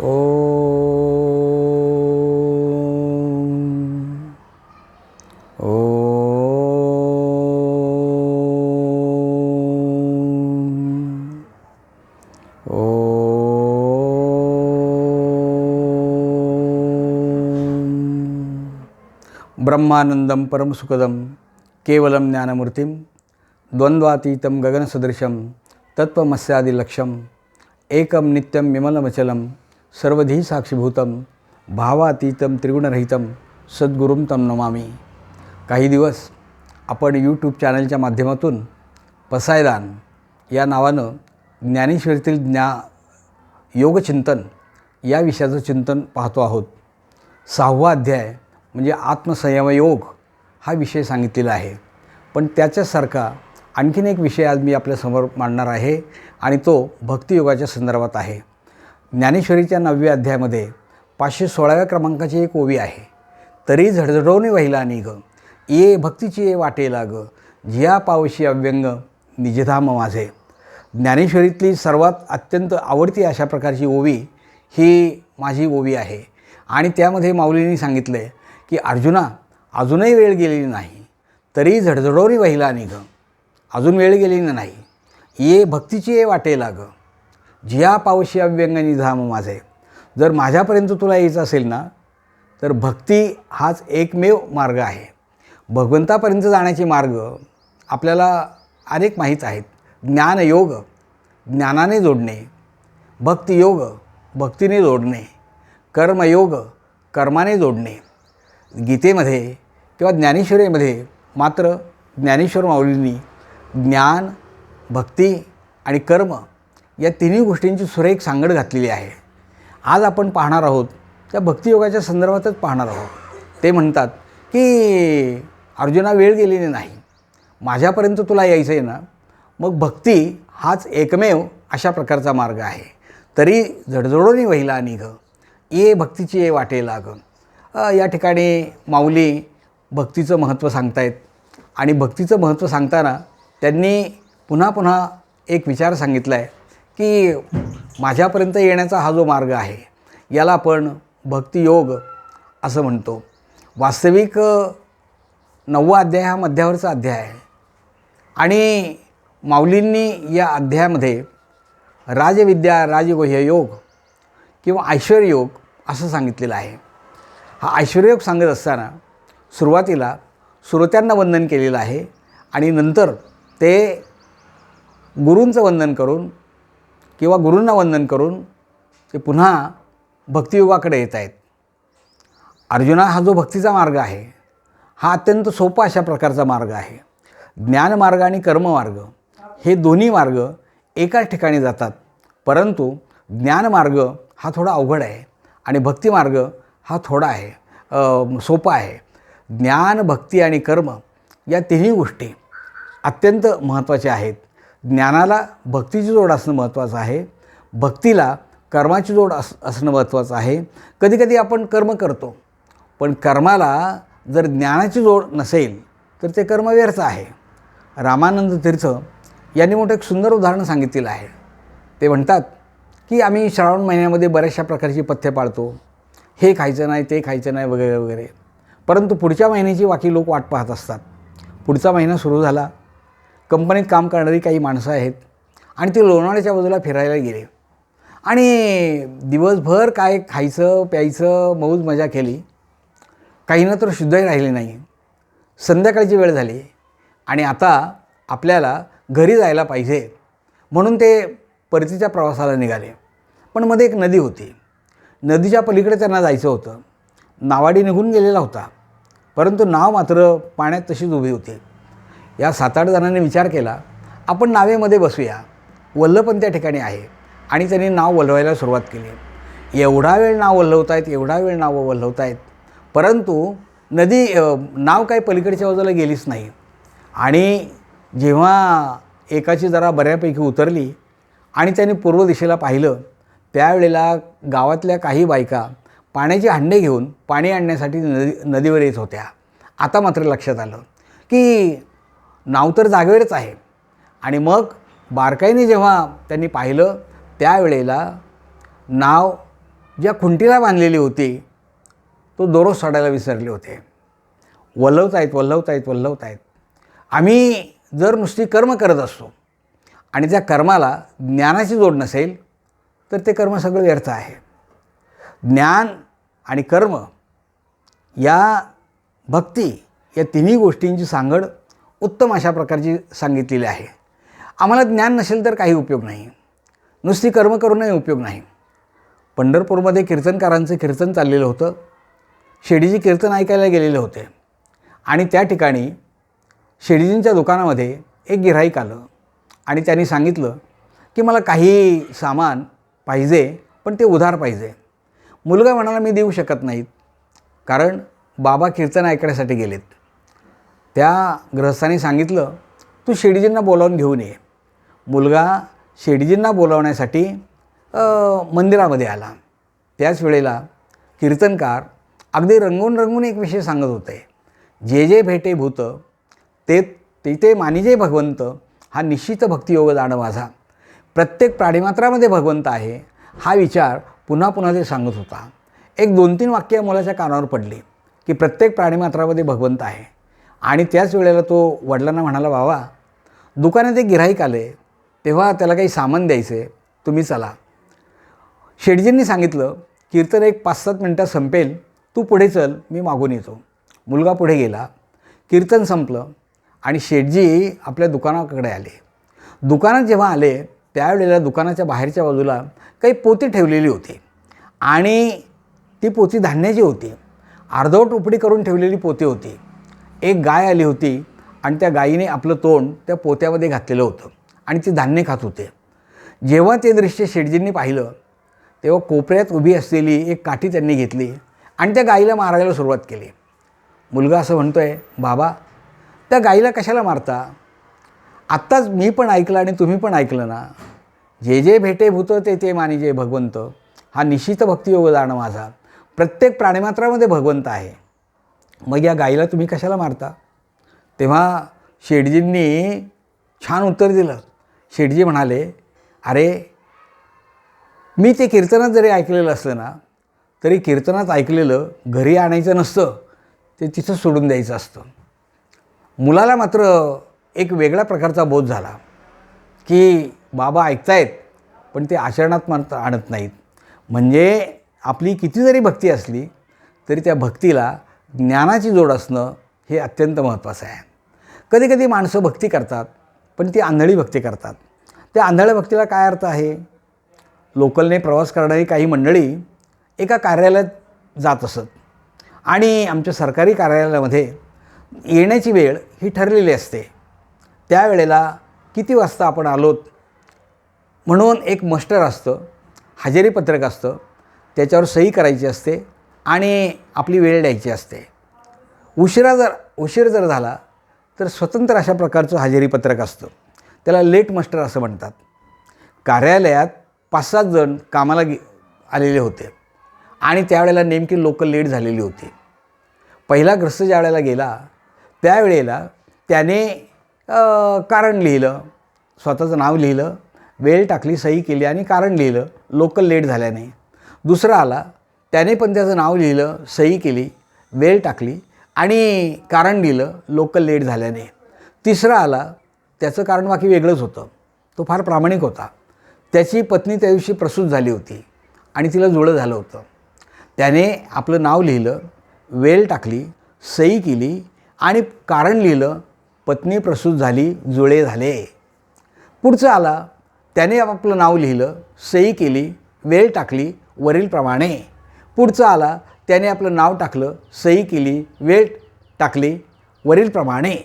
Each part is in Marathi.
ఓ బ్రహ్మానందం పరమసుఖదం కేవలం జ్ఞానమూర్తిం ద్వంద్వాతీతం గగన సదృశం తత్వమస్యాది లక్ష్యం ఏకం నిత్యం విమలమచలం सर्वधी साक्षीभूतम भावातीतम त्रिगुणरहितम सद्गुरुं तम नमामी. काही दिवस आपण यूट्यूब चॅनलच्या माध्यमातून पसायदान या नावानं ज्ञानेश्वरीतील ज्ञा योगचिंतन या विषयाचं चिंतन पाहतो आहोत. सहावा अध्याय म्हणजे आत्मसंयमयोग हा विषय सांगितलेला आहे. पण त्याच्यासारखा आणखीन एक विषय आज मी आपल्यासमोर मांडणार आहे आणि तो भक्तियोगाच्या संदर्भात आहे. ज्ञानेश्वरीच्या नवव्या अध्यायामध्ये पाचशे सोळाव्या क्रमांकाची एक ओवी आहे. तरी झडझडवणे वाहिला निघ ये भक्तीची ये वाटे लाग जिया पावशी अव्यंग निजधाम माझे. ज्ञानेश्वरीतली सर्वात अत्यंत आवडती अशा प्रकारची ओवी ही माझी ओवी आहे. आणि त्यामध्ये माऊलींनी सांगितलं आहे की अर्जुना अजूनही वेळ गेलेली नाही. तरी झडझडवणी वहिला निघ अजून वेळ गेलेली नाही. ये भक्तीची ये वाटे लाग जिया पावशी अव्यंग निधाम माझे. जर माझ्यापर्यंत तुला यायचं असेल ना तर भक्ती हाच एकमेव मार्ग आहे. भगवंतापर्यंत जाण्याचे मार्ग आपल्याला अनेक माहीत आहेत. ज्ञानयोग ज्ञानाने जोडणे. भक्तियोग भक्तीने जोडणे. कर्मयोग कर्माने जोडणे. गीतेमध्ये किंवा ज्ञानेश्वरीमध्ये मात्र ज्ञानेश्वर माऊलींनी ज्ञान भक्ती आणि कर्म या तिन्ही गोष्टींची सुरेख सांगड घातलेली आहे. आज आपण पाहणार आहोत त्या भक्तियोगाच्या संदर्भातच पाहणार आहोत. ते म्हणतात की अर्जुना वेळ गेलेली नाही. माझ्यापर्यंत तुला यायचं आहे ना? मग भक्ती हाच एकमेव अशा प्रकारचा मार्ग आहे. तरी झडझडोनी वहिला निघ. ये भक्तीची ये वाटे लाग. या ठिकाणी माऊली भक्तीचं महत्त्व सांगतायत. आणि भक्तीचं महत्त्व सांगताना त्यांनी पुन्हा पुन्हा एक विचार सांगितला आहे की माझ्यापर्यंत येण्याचा हा जो मार्ग आहे याला आपण भक्तियोग असं म्हणतो. वास्तविक नववा अध्याय हा मध्यावरचा अध्याय आहे. आणि माऊलींनी या अध्यायामध्ये राजविद्या राजगोह्य योग किंवा ऐश्वर्योग असं सांगितलेलं आहे. हा ऐश्वर्योग सांगत असताना सुरुवातीला श्रोत्यांना वंदन केलेलं आहे आणि नंतर ते गुरूंचं वंदन करून किंवा गुरूंना वंदन करून ते पुन्हा भक्तियुगाकडे येत आहेत. अर्जुना हा जो भक्तीचा मार्ग आहे हा अत्यंत सोपा अशा प्रकारचा मार्ग आहे. ज्ञानमार्ग आणि कर्ममार्ग हे दोन्ही मार्ग एकाच ठिकाणी जातात परंतु ज्ञानमार्ग हा थोडा अवघड आहे आणि भक्तिमार्ग हा थोडा आहे सोपा आहे. ज्ञान भक्ती आणि कर्म या तिन्ही गोष्टी अत्यंत महत्त्वाच्या आहेत. ज्ञानाला भक्तीची जोड असणं महत्त्वाचं आहे. भक्तीला कर्माची जोड अस असणं महत्त्वाचं आहे. कधीकधी आपण कर्म करतो. पण कर्माला जर ज्ञानाची जोड नसेल तर ते कर्म व्यर्थ आहे. रामानंद तीर्थ यांनी मोठं एक सुंदर उदाहरण सांगितलेलं आहे. ते म्हणतात की आम्ही श्रावण महिन्यामध्ये बऱ्याचशा प्रकारची पथ्य पाळतो. हे खायचं नाही ते खायचं नाही वगैरे वगैरे. परंतु पुढच्या महिन्याची बाकी लोक वाट पाहत असतात. पुढचा महिना सुरू झाला. कंपनीत काम करणारी काही माणसं आहेत आणि ते लोणावळ्याच्या बाजूला फिरायला गेले. आणि दिवसभर काय खायचं प्यायचं मौज मजा केली. काही ना तर शुद्धही राहिली नाही. संध्याकाळची वेळ झाली. आणि आता आपल्याला घरी जायला पाहिजे. म्हणून ते परतीच्या प्रवासाला निघाले. पण मध्ये एक नदी होती. नदीच्या पलीकडे त्यांना जायचं होतं. नावाडी निघून गेलेला होता. परंतु नाव मात्र पाण्यात तशीच उभी होती. या सात आठ जणांनी विचार केला आपण नावेमध्ये बसूया. वल्ल पण त्या ठिकाणी आहे. आणि त्यांनी नाव वल्लवायला सुरुवात केली. एवढा वेळ नाव वल्लवतायत एवढा वेळ नावं वल्लवतायत. परंतु नदी नाव काही पलीकडच्या बाजूला गेलीच नाही. आणि जेव्हा एकाची जरा बऱ्यापैकी उतरली आणि त्यांनी पूर्व दिशेला पाहिलं त्यावेळेला गावातल्या काही बायका पाण्याची हंडे घेऊन पाणी आणण्यासाठी नदी नदीवर येत होत्या. आता मात्र लक्षात आलं की नाव तर जागेवरच आहे. आणि मग बारकाईने जेव्हा त्यांनी पाहिलं त्यावेळेला नाव ज्या खुंटीला बांधलेली होती तो दोरोस सोडायला विसरले होते. वल्लवतायत वल्लवतायत वल्लवतायत आम्ही जर नुसती कर्म करत असतो आणि त्या कर्माला ज्ञानाची जोड नसेल तर ते कर्म सगळं व्यर्थ आहे. ज्ञान आणि कर्म या भक्ती या तिन्ही गोष्टींची सांगड उत्तम अशा प्रकारची सांगितलेली आहे. आम्हाला ज्ञान नसेल तर काही उपयोग नाही. नुसती कर्म करूनही उपयोग नाही. पंढरपूरमध्ये कीर्तनकारांचं कीर्तन चाललेलं होतं. शेडीजी कीर्तन ऐकायला गेलेले होते. आणि त्या ठिकाणी शेडीजींच्या दुकानामध्ये एक गिऱ्हाईक आलं. आणि त्यांनी सांगितलं की मला काही सामान पाहिजे पण ते उधार पाहिजे. मुलगा म्हणाला मी देऊ शकत नाहीत. कारण बाबा कीर्तन ऐकण्यासाठी गेलेत. त्या ग्रहस्थाने सांगितलं तू शेडीजींना बोलावून घेऊन ये. मुलगा शेडीजींना बोलावण्यासाठी मंदिरामध्ये आला. त्याच वेळेला कीर्तनकार अगदी रंगून रंगून एक विषय सांगत होते. जे जे भेटे भूत ते तिथे मानिजे भगवंत हा निश्चित भक्तियोग जाणं माझा. प्रत्येक प्राणीमात्रामध्ये भगवंत आहे. हा विचार पुन्हा पुन्हा ते सांगत होता. एक दोन तीन वाक्य मुलाच्या कानावर पडली की प्रत्येक प्राणीमात्रामध्ये भगवंत आहे. आणि त्याच वेळेला तो वडिलांना म्हणाला बाबा दुकानात एक गिऱ्हाईक आले तेव्हा त्याला काही सामान द्यायचं आहे तुम्ही चला. शेटजींनी सांगितलं कीर्तन एक पाच सात मिनटात संपेल तू पुढे चल मी मागून येतो. मुलगा पुढे गेला. कीर्तन संपलं आणि शेटजी आपल्या दुकानाकडे आले. दुकानात जेव्हा आले त्यावेळेला दुकानाच्या बाहेरच्या बाजूला काही पोती ठेवलेली होती आणि ती पोती धान्याची होती. अर्धवट उपडी करून ठेवलेली पोती होती. एक गाय आली होती आणि त्या गायीने आपलं तोंड त्या पोत्यामध्ये घातलेलं होतं आणि ती धान्य खात होते. जेव्हा ते दृश्य शेटजींनी पाहिलं तेव्हा कोपऱ्यात उभी असलेली एक काठी त्यांनी घेतली आणि त्या गाईला मारायला सुरुवात केली. मुलगा असं म्हणतो आहे बाबा त्या गाईला कशाला मारता? आत्ताच मी पण ऐकलं आणि तुम्ही पण ऐकलं ना. जे जे भेटे भूत ते ते मानिजे भगवंत. हा निश्चित भक्तियोग जाणं माझा. प्रत्येक प्राणीमात्रामध्ये भगवंत आहे. मग या गाईला तुम्ही कशाला मारता? तेव्हा शेटजींनी छान उत्तर दिलं. शेटजी म्हणाले अरे मी ते कीर्तनात जरी ऐकलेलं असलं ना तरी कीर्तनात ऐकलेलं घरी आणायचं नसतं ते तिथं सोडून द्यायचं असतं. मुलाला मात्र एक वेगळ्या प्रकारचा बोध झाला की बाबा ऐकतायत पण ते आचरणात मात्र आणत नाहीत. म्हणजे आपली किती जरी भक्ती असली तरी त्या भक्तीला ज्ञानाची जोड असणं हे अत्यंत महत्त्वाचं आहे. कधी कधी माणसं भक्ती करतात पण ती आंधळी भक्ती करतात. त्या आंधळ्या भक्तीला काय अर्थ आहे? लोकलने प्रवास करणारी काही मंडळी एका कार्यालयात जात असत आणि आमच्या सरकारी कार्यालयामध्ये येण्याची वेळ ही ठरलेली असते. त्यावेळेला किती वाजता आपण आलोत? म्हणून एक मस्टर असतं हजेरी पत्रक असतं त्याच्यावर सही करायची असते आणि आपली वेळ द्यायची असते. उशिरा जर उशीर जर झाला तर स्वतंत्र अशा प्रकारचं हजेरीपत्रक असतं. त्याला लेट मस्टर असं म्हणतात. कार्यालयात पाच सात जण कामाला गे आलेले होते. आणि त्यावेळेला नेमकी लोकल लेट झालेली होती. पहिला ग्रस्त ज्या वेळेला गेला त्यावेळेला त्याने कारण लिहिलं. स्वतःचं नाव लिहिलं. वेळ टाकली सही केली आणि कारण लिहिलं. लोकल लेट झाल्याने. दुसरा आला त्याने पण त्याचं नाव लिहिलं सही केली वेळ टाकली आणि कारण लिहिलं लोकल लेट झाल्याने. तिसरा आला त्याचं कारण बाकी वेगळंच होतं. तो फार प्रामाणिक होता. त्याची पत्नी त्या दिवशी प्रसूत झाली होती आणि तिला जुळं झालं होतं. त्याने आपलं नाव लिहिलं वेल टाकली सही केली आणि कारण लिहिलं पत्नी प्रसूत झाली जुळे झाले. पुढचं आला त्याने आपलं नाव लिहिलं सही केली वेळ टाकली वरीलप्रमाणे. पुढचं आला त्याने आपलं नाव टाकलं सही केली वेळ टाकली वरीलप्रमाणे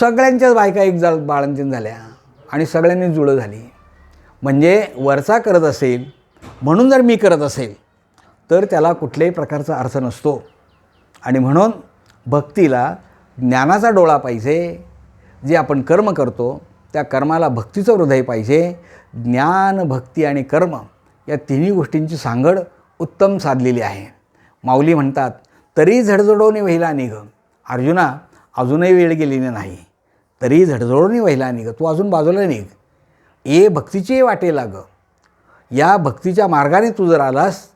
सगळ्यांच्याच बायका एक जा बाळंतीन झाल्या आणि सगळ्यांनी जुळं झाली. म्हणजे वरचा करत असेल म्हणून जर मी करत असेल तर त्याला कुठल्याही प्रकारचा अर्थ नसतो. आणि म्हणून भक्तीला ज्ञानाचा डोळा पाहिजे. जे आपण कर्म करतो त्या कर्माला भक्तीचं हृदय पाहिजे. ज्ञान भक्ती आणि कर्म या तिन्ही गोष्टींची सांगड उत्तम साधलेली आहे. माऊली म्हणतात तरी झडझडोनी वहिला निघ. अर्जुना अजूनही वेळ गेलेली नाही. तरी झडझडोनी वहिला निघ तू अजून बाजूला निघ. ए भक्तीची वाटे लाग. या भक्तीच्या मार्गाने तू जर आलास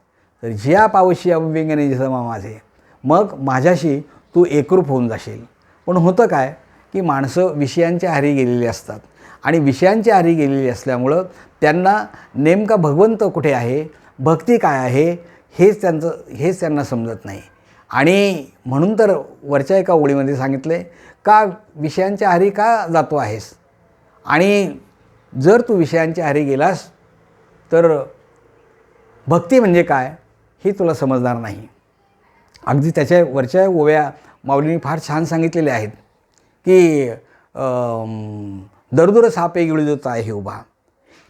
तर ज्या पावशी अव्यंगने जसमा माझे. मग माझ्याशी तू एकरूप होऊन जाशील. पण होतं काय की माणसं विषयांच्या हारी गेलेली असतात. आणि विषयांच्या हारी गेलेली असल्यामुळं त्यांना नेमका भगवंत कुठे आहे भक्ती काय आहे हेच त्यांचं हेच त्यांना समजत नाही. आणि म्हणून तर वरच्या एका ओळीमध्ये सांगितलं आहे का विषयांच्या हारी का जातो आहेस? आणि जर तू विषयांच्या हारी गेलास तर भक्ती म्हणजे काय हे तुला समजणार नाही. अगदी त्याच्या वरच्या ओव्या माऊलींनी फार छान सांगितलेल्या आहेत की दरदुर सापे गिळजोत आहे उभा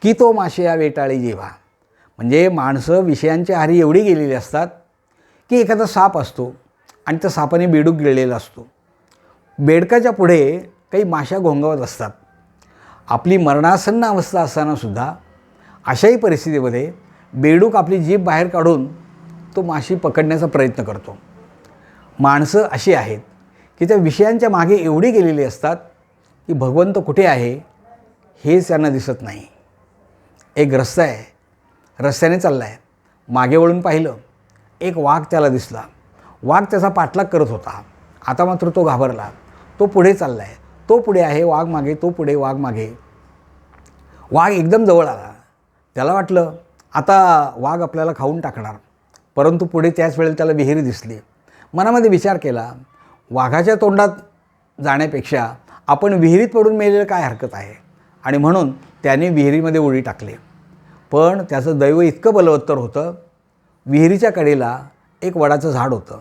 की तो माशे या वेटाळी जेव्हा म्हणजे माणसं विषयांच्या हारी एवढी गेलेली असतात की एखादा साप असतो आणि त्या सापाने बेडूक गिळलेला असतो. बेडकाच्या पुढे काही माशा घोंगावत असतात. आपली मरणासन्न अवस्था असतानासुद्धा अशाही परिस्थितीमध्ये बेडूक आपली जीभ बाहेर काढून तो माशी पकडण्याचा प्रयत्न करतो. माणसं अशी आहेत की त्या विषयांच्या मागे एवढी गेलेली असतात की भगवंत कुठे आहे हेच त्यांना दिसत नाही. एक रस्ता आहे. रस्त्याने चालला आहे मागे वळून पाहिलं एक वाघ त्याला दिसला. वाघ त्याचा पाठलाग करत होता. आता मात्र तो घाबरला. तो पुढे चालला आहे तो पुढे आहे वाघ मागे तो पुढे वाघ मागे. वाघ एकदम जवळ आला. त्याला वाटलं आता वाघ आपल्याला खाऊन टाकणार. परंतु पुढे त्याच वेळेला त्याला विहिरी दिसली. मनामध्ये विचार केला वाघाच्या तोंडात जाण्यापेक्षा आपण विहिरीत पडून मेलेलं काय हरकत आहे? आणि म्हणून त्याने विहिरीमध्ये उडी टाकली. पण त्याचं दैव इतकं बलवत्तर होतं. विहिरीच्या कडेला एक वडाचं झाड होतं.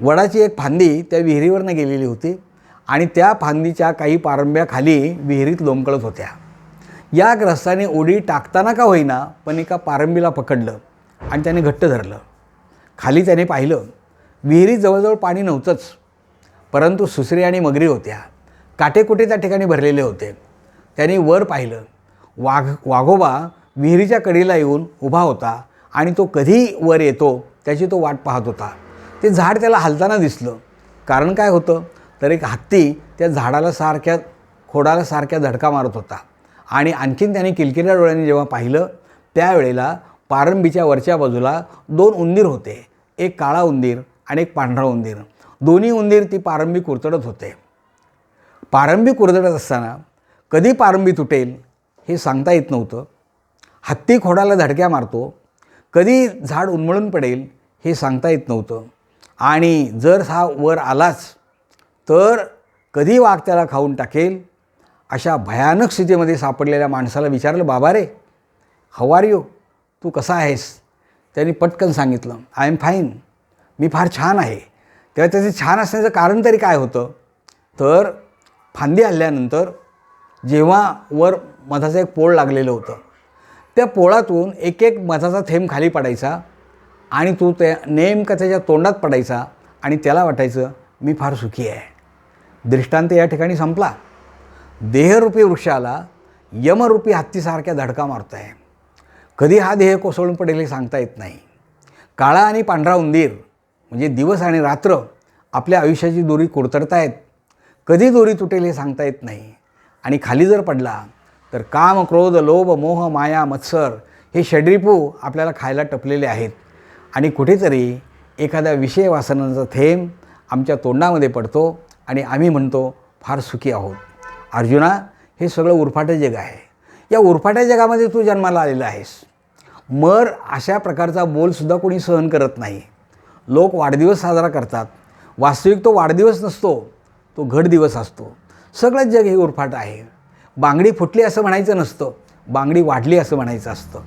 वडाची एक फांदी त्या विहिरीवरनं गेलेली होती आणि त्या फांदीच्या काही पारंब्या खाली विहिरीत लोंबकळत होत्या. या ग्रस्ताने उडी टाकताना का होईना पण एका पारंबीला पकडलं आणि त्याने घट्ट धरलं. खाली त्याने पाहिलं विहिरीत जवळजवळ पाणी नव्हतंच परंतु सुसरी आणि मगरी होत्या. काटेकुटे त्या ठिकाणी भरलेले होते. त्याने वर पाहिलं वाघ वाघोबा विहिरीच्या कडीला येऊन उभा होता आणि तो कधी वर येतो त्याची तो वाट पाहत होता. ते झाड त्याला हलताना दिसलं. कारण काय होतं? तर एक हत्ती त्या झाडाला सारख्या खोडाला सारख्या धडका मारत होता. आणि आणखीन त्याने किलकिल्या डोळ्यांनी जेव्हा पाहिलं त्यावेळेला पारंबीच्या वरच्या बाजूला दोन उंदीर होते. एक काळा उंदीर आणि एक पांढरा उंदीर. दोन्ही उंदीर ती पारंबी कुरतडत होते. पारंबी कुरतडत असताना कधी पारंबी तुटेल हे सांगता येत नव्हतं. हत्ती खोडाला धडक्या मारतो. कधी झाड उन्मळून पडेल हे सांगता येत नव्हतं. आणि जर हा वर आलाच तर कधी वाघ त्याला खाऊन टाकेल? अशा भयानक स्थितीमध्ये सापडलेल्या माणसाला विचारलं बाबा रे हवार यू तू कसा आहेस? त्यांनी पटकन सांगितलं आय एम फाईन मी फार छान आहे. तेव्हा त्याचे छान असण्याचं कारण तरी काय होतं? तर फांदी हल्ल्यानंतर जेव्हा वर मधाचं एक पोळ लागलेलं होतं त्या पोळातून एक एक मधाचा थेंब खाली पडायचा आणि तो त्या नेमका त्याच्या तोंडात पडायचा आणि त्याला वाटायचं मी फार सुखी आहे. दृष्टांत या ठिकाणी संपला. देहरूपी वृक्षाला यमरूपी हत्तीसारख्या धडका मारत आहे कधी हा देह कोसळून पडेल हे सांगता येत नाही. काळा आणि पांढरा उंदीर म्हणजे दिवस आणि रात्र आपल्या आयुष्याची दोरी कुरतडतायत कधी दोरी तुटेल हे सांगता येत नाही. आणि खाली जर पडला तर काम क्रोध लोभ मोह माया मत्सर हे षड्रिपू आपल्याला खायला टपलेले आहेत. आणि कुठेतरी एखाद्या विषय वासनांचा थेंब आमच्या तोंडामध्ये पडतो आणि आम्ही म्हणतो फार सुखी आहोत. अर्जुना हे सगळं उरफाटं जग आहे. या उरफाट्या जगामध्ये तू जन्माला आलेला आहेस. मर अशा प्रकारचा बोलसुद्धा कोणी सहन करत नाही. लोक वाढदिवस साजरा करतात. वास्तविक तो वाढदिवस नसतो तो घडदिवस असतो. सगळंच जग हे उरफाट आहे. बांगडी फुटली असं म्हणायचं नसतं. बांगडी वाढली असं म्हणायचं असतं.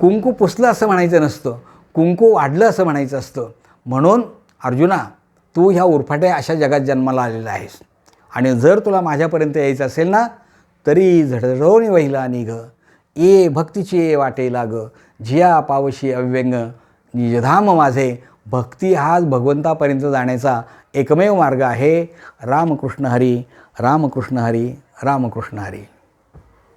कुंकू पुसलं असं म्हणायचं नसतं. कुंकू वाढलं असं म्हणायचं असतं. म्हणून अर्जुना तू ह्या उरफाट्या अशा जगात जन्माला आलेला आहेस. आणि जर तुला माझ्यापर्यंत यायचं असेल ना तरी झडझडवणी वहिला निघ. ए भक्तीची ए वाटे लाग. जिया पावशी अव्यंग. निजधाम माझे. भक्ती हाच भगवंतापर्यंत जाण्याचा एकमेव मार्ग आहे. रामकृष्ण हरी रामकृष्ण हरी. रामकृष्ण हरी.